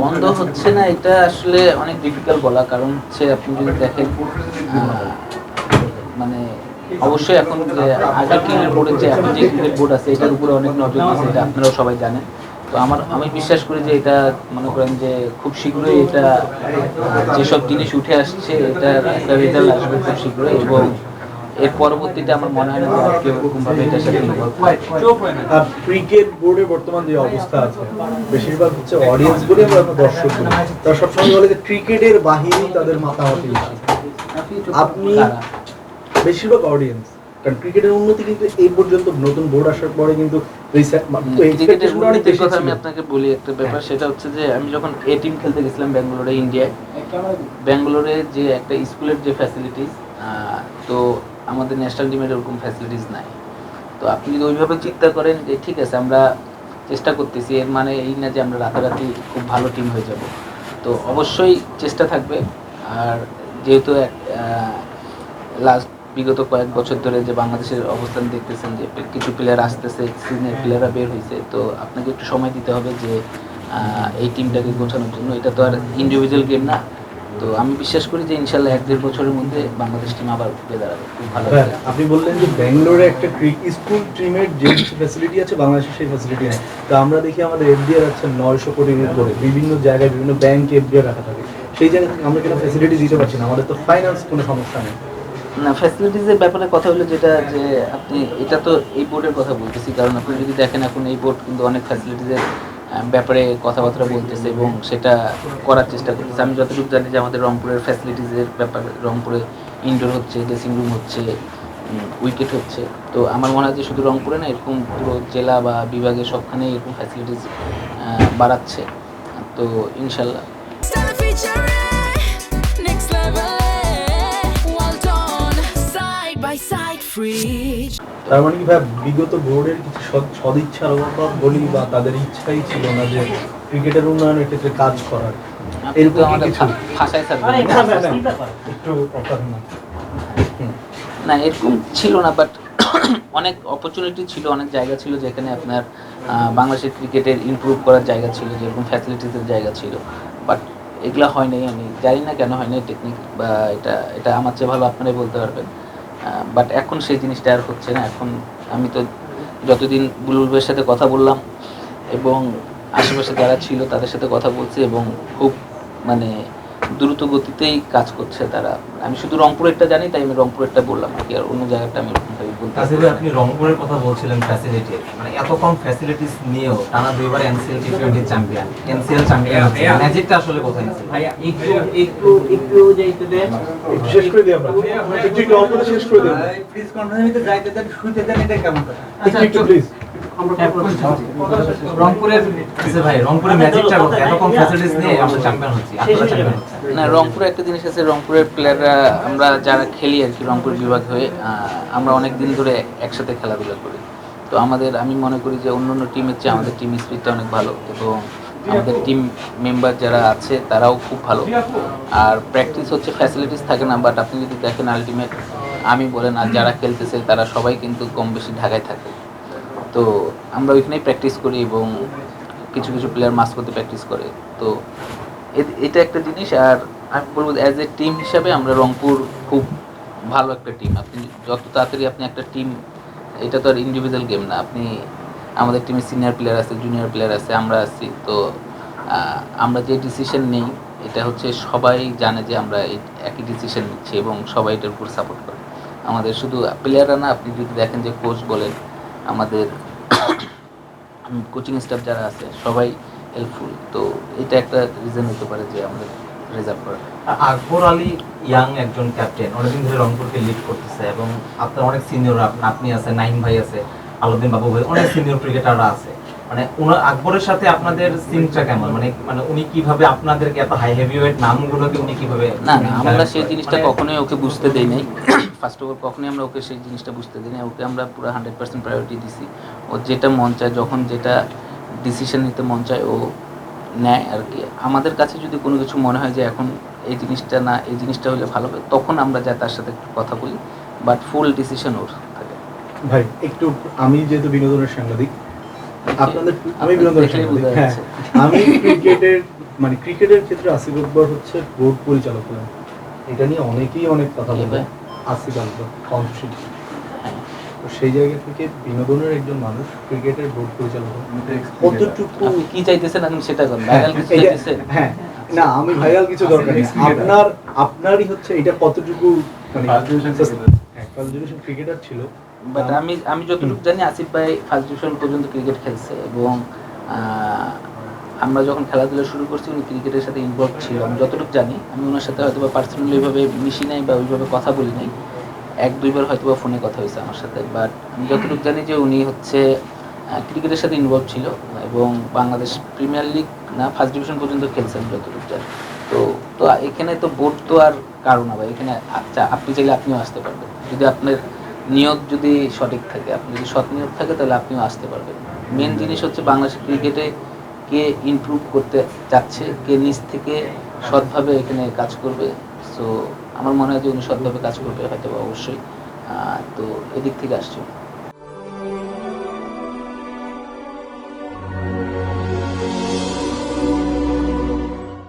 বন্ধ হচ্ছে না, এটা আসলে অনেক ডিফিকাল্ট বলা, কারণ হচ্ছে আপনি যদি দেখেন মানে অবশ্যই এখন যে আগের ক্রিকেট বোর্ডের যে এখন যে ক্রিকেট বোর্ড আছে, এটার উপরে অনেক নজর আছে এটা আপনারাও সবাই জানেন। তো আমার, আমি বিশ্বাস করি যে এটা, মনে করেন যে খুব শীঘ্রই এটা, যেসব জিনিস উঠে আসছে এটা একটা রেজাল্ট আসবে খুব শীঘ্রই এবং এর পরবর্তীতে আমার মনে হয় না কেউ এরকমভাবে এটার সাথে ক্রিকেট বোর্ডের বর্তমান যে অবস্থা আছে বেশিরভাগ হচ্ছে অডিয়েন্স বলে আমরা দর্শক বলি। তারা সবসময় বলে যে ক্রিকেটের বাহিরেই তাদের মাতামাতি। আপনি বেশিরভাগ অডিয়েন্স কারণ ক্রিকেটের উন্নতি কিন্তু এই পর্যন্ত নতুন বোর্ড আসার পরে কিন্তু কথা আমি আপনাকে বলি একটা ব্যাপার সেটা হচ্ছে যে আমি যখন এ টিম খেলতে গেছিলাম ব্যাঙ্গালোরে ইন্ডিয়ায় ব্যাঙ্গালোরে যে একটা স্কুলের যে ফ্যাসিলিটিস তো আমাদের ন্যাশনাল টিমের ওরকম ফ্যাসিলিটিস নাই। তো আপনি যদি ওইভাবে চিন্তা করেন যে, ঠিক আছে, আমরা চেষ্টা করতেছি। এর মানে এই না যে আমরা রাতারাতি খুব ভালো টিম হয়ে যাব। তো অবশ্যই চেষ্টা থাকবে। আর যেহেতু লাস্ট বিগত কয়েক বছর ধরে যে বাংলাদেশের অবস্থান দেখতেছেন যে, কিছু প্লেয়ার আসতেছে সিনিয়র প্লেয়াররা বের হয়েছে তো আপনাকে একটু সময় দিতে হবে যে এই টিমটাকে গোছানোর জন্য। এটা তো আর ইন্ডিভিজুয়াল গেম না। তো আমি বিশ্বাস করি যে ইনশাল্লাহ এক দেড় বছরের মধ্যে বাংলাদেশ টিম আবার উঠে দাঁড়াবে। খুব ভালো হ্যাঁ, আপনি বললেন যে ব্যাঙ্গালোরে একটা স্কুল টিমের যে ফ্যাসিলিটি আছে বাংলাদেশে সেই ফ্যাসিলিটি নেই। তো আমরা দেখি আমাদের এফডিআর আছে নয়শো কোটির উপরে বিভিন্ন জায়গায় বিভিন্ন ব্যাংকে এফডিআর রাখা থাকে। সেই জায়গা থেকে আমরা কেন ফ্যাসিলিটি দিতে পারছি না? আমাদের তো ফাইন্যান্স কোনো সমস্যা নেই। না ফ্যাসিলিটিসের ব্যাপারে কথা হলো যেটা যে আপনি এটা তো এই বোর্ডের কথা বলতেছি কারণ আপনি যদি দেখেন এখন এই বোর্ড কিন্তু অনেক ফ্যাসিলিটিসের ব্যাপারে কথাবার্তা বলতেছে এবং সেটা করার চেষ্টা করতেছে। আমি যতটুকু জানি যে আমাদের রংপুরের ফ্যাসিলিটিসের ব্যাপারে, রংপুরে ইনডোর হচ্ছে ড্রেসিং রুম হচ্ছে উইকেট হচ্ছে। তো আমার মনে হয় যে শুধু রংপুরে না, এরকম পুরো জেলা বা বিভাগে সবখানে এরকম ফ্যাসিলিটিস বাড়াচ্ছে। তো ইনশাল্লাহ। তার মানে কি ভাই বিগত বোর্ডের কিছু সদিচ্ছার অভাব বলি বা তাদের ইচ্ছাই ছিল না যে ক্রিকেটের উন্নয়নের ক্ষেত্রে কাজ করার। এরকম কিছু? না, না, না, একটু না। না এরকম ছিল না বাট অনেক অপরচুনিটি ছিল অনেক জায়গা ছিল যেখানে আপনার আহ, বাংলাদেশের ক্রিকেটের ইমপ্রুভ করার জায়গা ছিল যেরকম ফ্যাসিলিটিসের জায়গা ছিল। বাট এগুলো হয় নাই আমি জানি না কেন হয় নাই টেকনিক বা এটা এটা আমার চেয়ে ভালো আপনারাই বলতে পারবেন। বাট এখন সেই জিনিসটা আর হচ্ছে না। এখন আমি তো যতদিন বুলবুলের সাথে কথা বললাম এবং আশেপাশে যারা ছিল তাদের সাথে কথা বলছি এবং খুব মানে দ্রুত গতিতেই কাজ করছে তারা। আমি শুধু রংপুরেরটা জানি তাই আমি রংপুরেরটা বললাম আর কি আর অন্য জায়গাটা আমি এরকম ভাবে বলতে আপনি রংপুরের কথা বলছিলেন ফ্যাসিলিটি মানে এত কম ফ্যাসিলিটিস নিয়েও টানা দুইবার NCL T twenty champion NCL champion ম্যাজিকটা আসলে কোথায় আছে? ভাই একটু একটু একটু যাইতে দেন। শেষ করে দিই আমরা। একটু একটু শেষ করে দিই। প্লিজ কন্টিনিউতে যাইতে দেন শুইতে দেন এটা কেমন কথা? একটু একটু প্লিজ রংপুরের আচ্ছা ভাই রংপুরের ম্যাজিকটা এত কম ফ্যাসিলিটিস নিয়ে আমরা চ্যাম্পিয়ন হচ্ছে না রংপুরে একটা জিনিস আছে রংপুরের প্লেয়াররা আমরা যারা খেলি আর কি রংপুর বিভাগ হয়ে আমরা অনেক দিন ধরে একসাথে খেলাধুলা করি। তো আমাদের আমি মনে করি যে অন্য অন্য টিমের চেয়ে আমাদের টিম স্পিডটা অনেক ভালো এবং আমাদের টিম মেম্বার যারা আছে তারাও খুব ভালো। আর প্র্যাকটিস হচ্ছে ফ্যাসিলিটিস থাকে না বাট আপনি যদি দেখেন আলটিমেট আমি বলেন আর যারা খেলতেছে তারা সবাই কিন্তু কম বেশি ঢাকায় থাকে। তো আমরা ওইখানেই প্র্যাকটিস করি এবং কিছু কিছু প্লেয়ার মাঝপথে প্র্যাকটিস করে। তো এটা একটা জিনিস আর আমি বলব অ্যাজ এ টিম হিসাবে আমরা রংপুর খুব ভালো একটা টিম আপনি যত তাড়াতাড়ি আপনি একটা টিম এটা তো আর ইন্ডিভিজুয়াল গেম না। আপনি আমাদের টিমে সিনিয়র প্লেয়ার আছে জুনিয়র প্লেয়ার আছে, আমরা আছি। তো আমরা যে ডিসিশন নিই, এটা হচ্ছে সবাই জানে যে আমরা একই ডিসিশন নিচ্ছি এবং সবাই এটার উপর সাপোর্ট করে। আমাদের শুধু প্লেয়াররা না, আপনি যদি দেখেন যে কোচ বলেন আমাদের কোচিং স্টাফ যারা আছে সবাই হেল্পফুল তো এটা একটা রিজন হতে পারে যে আমাদের রেজাল্ট করা। আকবর আলী ইয়াং একজন ক্যাপ্টেন অনেকদিন ধরে রংপুরকে লিড করতেছে এবং আপনার অনেক সিনিয়র আপনি আছে নাইম ভাই আছে আলাউদ্দিন বাবু ভাই অনেক সিনিয়র ক্রিকেটাররা আছে। মানে ওনার আকবরের সাথে আপনাদের সিনটা কেমন? মানে মানে উনি কীভাবে আপনাদেরকে এত হাই হেভিওয়েট নামগুলোকে উনি কীভাবে না আমরা সেই মানে- জিনিসটা কখনোই ওকে বুঝতে দেই নাই। ফার্স্ট অফ অল কখনোই আমরা ওকে সেই জিনিসটা বুঝতে দিই না ওকে আমরা পুরো হান্ড্রেড পার্সেন্ট প্রায়োরিটি দিছি। ও যেটা মন চায় যখন যেটা ডিসিশন নিতে মন চায় ও নেয় আর কি। আমাদের কাছে যদি কোনো কিছু মনে হয় যে এখন এই জিনিসটা না এই জিনিসটা হলে ভালো হবে তখন আমরা যা তার সাথে একটু কথা বলি বাট ফুল ডিসিশন ওর থাকে। ভাই একটু আমি যেহেতু বিনোদনের সাংবাদিক আপনাদের আমি হ্যাঁ আমি ক্রিকেটের মানে ক্রিকেটের ক্ষেত্রে আসিফ আকবর হচ্ছে বোর্ড পরিচালক এটা নিয়ে অনেকেই অনেক কথা বলে। হ্যাঁ। তো সেই জায়গা থেকে বিনোদনের একজন মানুষ ক্রিকেটের বোর্ড পরিচালক কতটুকু কি চাইতেছেন? সেটা হ্যাঁ, ভাইরাল কিছু চাইতেছেন হ্যাঁ না আমি ভাইরাল কিছু দরকার নেই। আপনার আপনারই হচ্ছে এটা কতটুকু মানে division cricketer। হ্যাঁ ক্রিকেটার ছিল। বাট আমি আমি যতটুকু জানি আসিফ ভাই ফার্স্ট ডিভিশন পর্যন্ত ক্রিকেট খেলছে এবং আহ, আমরা যখন খেলাধুলা শুরু করছি, উনি ক্রিকেটের সাথে ইনভলভ ছিল। আমি যতটুকু জানি, আমি ওনার সাথে হয়তো বা পার্সোনালি ওইভাবে মিশি নাই বা ওইভাবে কথা বলি নাই। এক, দুইবার হয়তো বা ফোনে কথা হয়েছে আমার সাথে। বাট আমি যতটুকু জানি যে উনি হচ্ছে ক্রিকেটের সাথে ইনভলভ ছিল এবং বাংলাদেশ প্রিমিয়ার লিগ না ফার্স্ট ডিভিশন পর্যন্ত খেলছে আমি যতটুকু জানি। তো তো এখানে তো বোর্ড তো আর কারণ ভাই। এখানে আচ্ছা আপনি চাইলে আপনিও আসতে পারবেন। যদি আপনার নিয়োগ যদি সঠিক থাকে, আপনি যদি সৎ নিয়োগ থাকে, তাহলে আপনিও আসতে পারবেন। মেন জিনিস হচ্ছে বাংলাদেশ ক্রিকেটে কে ইমপ্রুভ করতে চাচ্ছে, কে নিজ থেকে সৎভাবে এখানে কাজ করবে। সো আমার মনে হয় যে উনি সৎভাবে কাজ করবে হয়তো অবশ্যই। তো এদিক থেকে আসছে।